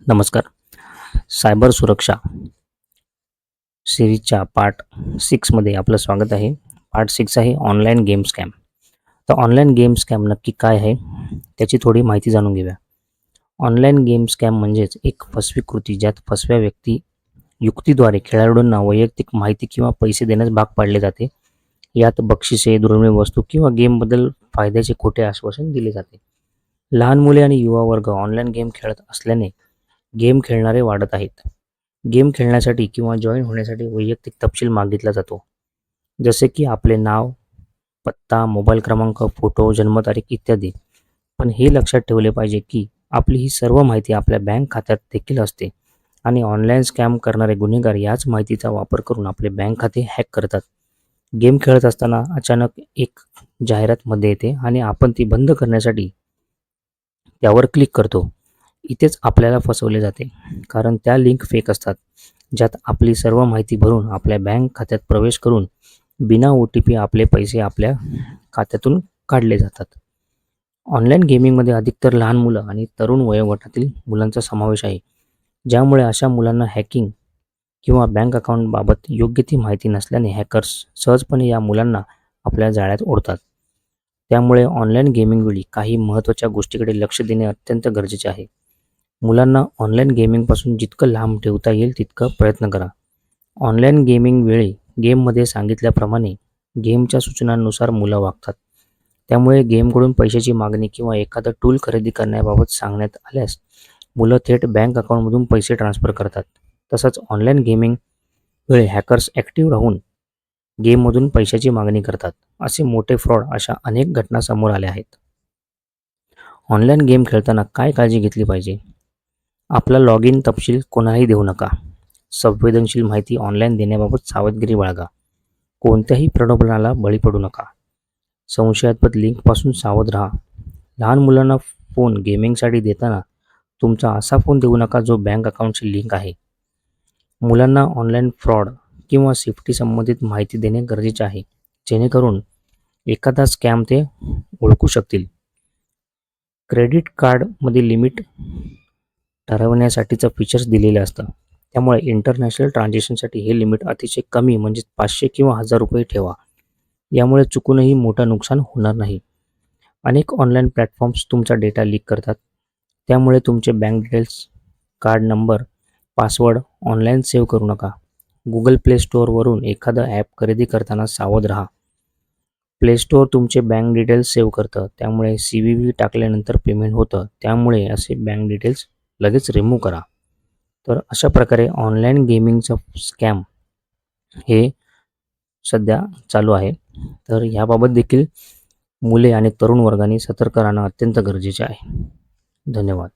नमस्कार. सायबर सुरक्षा सिरीजच्या पार्ट सिक्समध्ये आपलं स्वागत आहे. पार्ट सिक्स आहे ऑनलाईन गेम स्कॅम. तर ऑनलाईन गेम स्कॅम नक्की काय आहे त्याची थोडी माहिती जाणून घेऊया. ऑनलाईन गेम स्कॅम म्हणजेच एक फसवी कृती ज्यात फसव्या व्यक्ती युक्तीद्वारे खेळाडूंना वैयक्तिक माहिती किंवा पैसे देण्यास भाग पाडले जाते. यात बक्षिसे दुर्मिळ वस्तू किंवा गेमबद्दल फायद्याचे खोटे आश्वासन दिले जाते. लहान मुले आणि युवा वर्ग ऑनलाईन गेम खेळत असल्याने गेम खेळणारे वाढत आहेत. गेम खेळण्यासाठी किंवा जॉईन होण्यासाठी वैयक्तिक तपशील मागितला जातो. जसे की आपले नाव पत्ता मोबाईल क्रमांक फोटो जन्मतारीख इत्यादी. पण हे लक्षात ठेवले पाहिजे की आपली ही सर्व माहिती आपल्या बँक खात्यात देखील असते आणि ऑनलाईन स्कॅम करणारे गुन्हेगार याच माहितीचा वापर करून आपले बँक खाते हॅक करतात. गेम खेळत असताना अचानक एक जाहिरातमध्ये येते आणि आपण ती बंद करण्यासाठी त्यावर क्लिक करतो. इथेच आपल्याला फसवले जाते. कारण त्या लिंक फेक असतात. ज्यात आपली सर्व माहिती भरून आपल्या बँक खात्यात प्रवेश करून बिना ओ टी पी आपले पैसे आपल्या खात्यातून काढले जातात. ऑनलाईन गेमिंगमध्ये अधिकतर लहान मुलं आणि तरुण वयोगटातील मुलांचा समावेश आहे. ज्यामुळे अशा मुलांना हॅकिंग किंवा बँक अकाउंटबाबत योग्य ती माहिती नसल्याने हॅकर्स सहजपणे या मुलांना आपल्या जाळ्यात ओढतात. त्यामुळे ऑनलाईन गेमिंगवेळी काही महत्त्वाच्या गोष्टीकडे लक्ष देणे अत्यंत गरजेचे आहे. मुलांना ऑनलाईन गेमिंगपासून जितकं लांब ठेवता येईल तितकं प्रयत्न करा. ऑनलाईन गेमिंग वेळी गेममध्ये सांगितल्याप्रमाणे गेमच्या सूचनांनुसार मुलं वागतात. त्यामुळे गेमकडून पैशाची मागणी किंवा एखादं टूल खरेदी करण्याबाबत सांगण्यात आल्यास मुलं थेट बँक अकाउंटमधून पैसे ट्रान्सफर करतात. तसंच ऑनलाईन गेमिंग वेळी हॅकर्स ॲक्टिव्ह राहून गेममधून पैशाची मागणी करतात. असे मोठे फ्रॉड अशा अनेक घटना समोर आल्या आहेत. ऑनलाईन गेम खेळताना काय काळजी घेतली पाहिजे? आपला लॉग इन तपशील कोणालाही देऊ नका. संवेदनशील माहिती ऑनलाईन देण्याबाबत सावधगिरी बाळगा. कोणत्याही प्रलोभनाला बळी पडू नका. संशयास्पद लिंकपासून सावध राहा. लहान मुलांना फोन गेमिंगसाठी देताना तुमचा असा फोन देऊ नका जो बँक अकाउंटशी लिंक आहे. मुलांना ऑनलाईन फ्रॉड किंवा सेफ्टी संबंधित माहिती देणे गरजेचे आहे. जेणेकरून एखादा स्कॅम ते ओळखू शकतील. क्रेडिट कार्डमध्ये लिमिट ठरवण्यासाठीचं फीचर्स दिलेलं असतं त्यामुळे इंटरनॅशनल ट्रान्झॅक्शनसाठी हे लिमिट अतिशय कमी म्हणजे पाचशे किंवा हजार रुपये ठेवा. यामुळे चुकूनही मोठं नुकसान होणार नाही. अनेक ऑनलाईन प्लॅटफॉर्म्स तुमचा डेटा लीक करतात. त्यामुळे तुमचे bank details card number password online save करू नका. गुगल प्ले स्टोअरवरून एखादं ॲप खरेदी करताना सावध राहा. प्ले स्टोअर तुमचे बँक डिटेल्स सेव्ह करतं. त्यामुळे सी व्ही व्ही टाकल्यानंतर पेमेंट होतं. त्यामुळे असे बँक डिटेल्स लगेच रिमूव्ह करा. तर अशा प्रकारे ऑनलाईन गेमिंगचं स्कॅम हे सध्या चालू आहे. तर ह्याबाबत देखील मुले आणि तरुण वर्गाने सतर्क राहणं अत्यंत गरजेचे आहे. धन्यवाद.